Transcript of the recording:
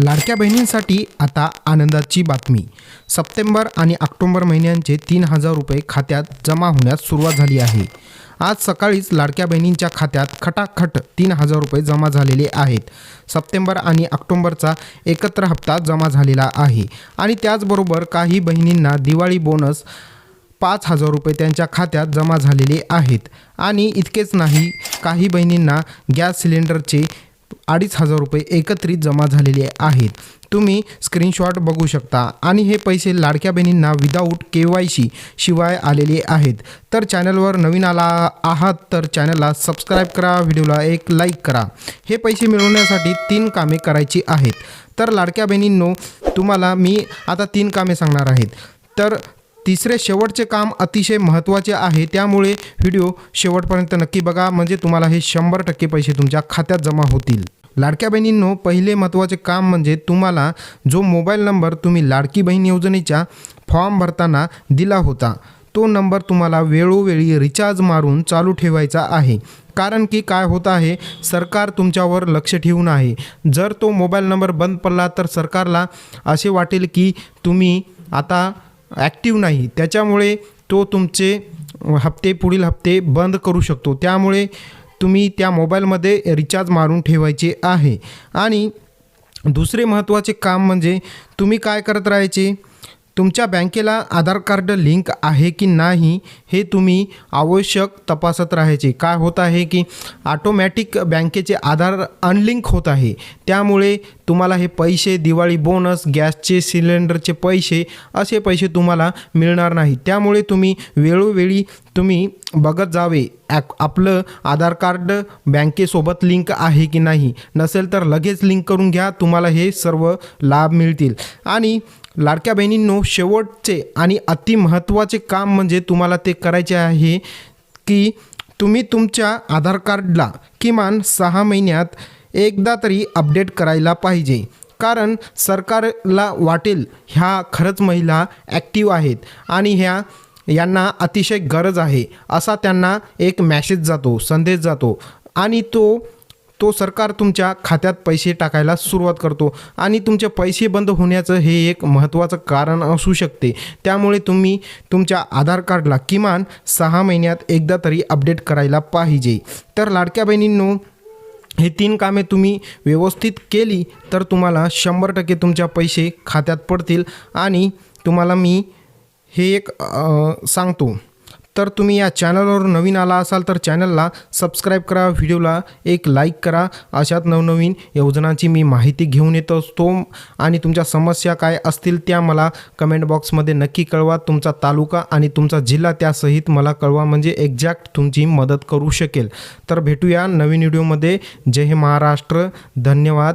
लाडक्या बहिणींसाठी आता आनंदाची बातमी. सप्टेंबर आणि ऑक्टोंबर महिन्यांचे तीन हजार रुपये खात्यात जमा होण्यास सुरुवात झाली आहे. आज सकाळीच लाडक्या बहिणींच्या खात्यात खटाखट तीन हजार रुपये जमा झालेले आहेत. सप्टेंबर आणि ऑक्टोंबरचा एकत्र हप्ता जमा झालेला आहे. आणि त्याचबरोबर काही बहिणींना दिवाळी बोनस पाच हजार रुपये त्यांच्या खात्यात जमा झालेले आहेत. आणि इतकेच नाही काही बहिणींना गॅस सिलेंडरचे अडीच हजार रुपये एकत्रित जमा झालेले आहेत. तुम्ही स्क्रीनशॉट बघू शकता. आणि हे पैसे लाडक्या बहिणींना विदाऊट के वाय सी शिवाय आलेले आहेत. तर चॅनलवर नवीन आला आहात तर चॅनलला सबस्क्राईब करा. व्हिडिओला एक लाईक करा. हे पैसे मिळवण्यासाठी तीन कामे करायची आहेत. तर लाडक्या बहिणींनो तुम्हाला मी आता तीन कामे सांगणार आहेत. तर तिसरे शेवटचे काम अतिशय महत्त्वाचे आहे. त्यामुळे व्हिडिओ शेवटपर्यंत नक्की बघा. म्हणजे तुम्हाला हे शंभर टक्के पैसे तुमच्या खात्यात जमा होतील. लाडक्या बहिणींनो पहिले महत्त्वाचे काम म्हणजे तुम्हाला जो मोबाईल नंबर तुम्ही लाडकी बहीण योजनेच्या फॉर्म भरताना दिला होता तो नंबर तुम्हाला वेळोवेळी रिचार्ज मारून चालू ठेवायचा आहे. कारण की काय होत आहे सरकार तुमच्यावर लक्ष ठेवून आहे. जर तो मोबाईल नंबर बंद पडला तर सरकारला असे वाटेल की तुम्ही आता ॲक्टिव्ह नाही. त्याच्यामुळे तो तुमचे हप्ते पुढील हप्ते बंद करू शकतो. त्यामुळे तुम्ही त्या मोबाईलमध्ये रिचार्ज मारून ठेवायचे आहे. आणि दुसरे महत्त्वाचे काम म्हणजे तुम्ही काय करत राहायचे? तुमच्या बँकेला आधार कार्ड लिंक आहे की नाही हे तुम्ही आवश्यक तपासत राहायचे. काय होत आहे की ऑटोमॅटिक बँकेचे आधार अनलिंक होत आहे. त्यामुळे तुम्हाला हे पैसे दिवाळी बोनस गॅसचे सिलेंडरचे पैसे असे पैसे तुम्हाला मिळणार नाही. त्यामुळे तुम्ही वेळोवेळी तुम्ही बघत जावे. ॲ आपलं आधार कार्ड बँकेसोबत लिंक आहे की नाही? नसेल तर लगेच लिंक करून घ्या. तुम्हाला हे सर्व लाभ मिळतील. आणि लाडक्या बहिणींनो शेवटचे आणि अति महत्त्वाचे काम म्हणजे तुम्हाला ते करायचे आहे की तुम्ही तुमच्या आधार कार्डला किमान सहा महिन्यात एकदा तरी अपडेट करायला पाहिजे. कारण सरकारला वाटेल ह्या खरंच महिला ॲक्टिव्ह आहेत आणि ह्या यांना अतिशय गरज आहे. असा त्यांना एक मॅसेज जातो संदेश जातो. आणि तो तो सरकार तुमच्या खात्यात पैसे टाकायला सुरुवात करतो. आणि तुमचे पैसे बंद होण्याचं हे एक महत्त्वाचं कारण असू शकते. त्यामुळे तुम्ही तुमच्या आधार कार्डला किमान सहा महिन्यात एकदा तरी अपडेट करायला पाहिजे. तर लाडक्या बहिणींनो हे तीन कामे तुम्ही व्यवस्थित केली तर तुम्हाला शंभर टक्के तुमच्या पैसे खात्यात पडतील. आणि तुम्हाला मी हे एक सांगतो. तर तुम्ही या चॅनलवर नवीन आला असाल तर चॅनलला सबस्क्राईब करा व्हिडिओला एक लाईक करा. अशात नवनवीन योजनांची मी माहिती घेऊन येत असतो. आणि तुमच्या समस्या काय असतील त्या मला कमेंट बॉक्समध्ये नक्की कळवा. तुमचा तालुका आणि तुमचा जिल्हा त्यासहित मला कळवा म्हणजे एक्झॅक्ट तुमची मदत करू शकेल. तर भेटूया नवीन व्हिडिओमध्ये जय हे महाराष्ट्र. धन्यवाद.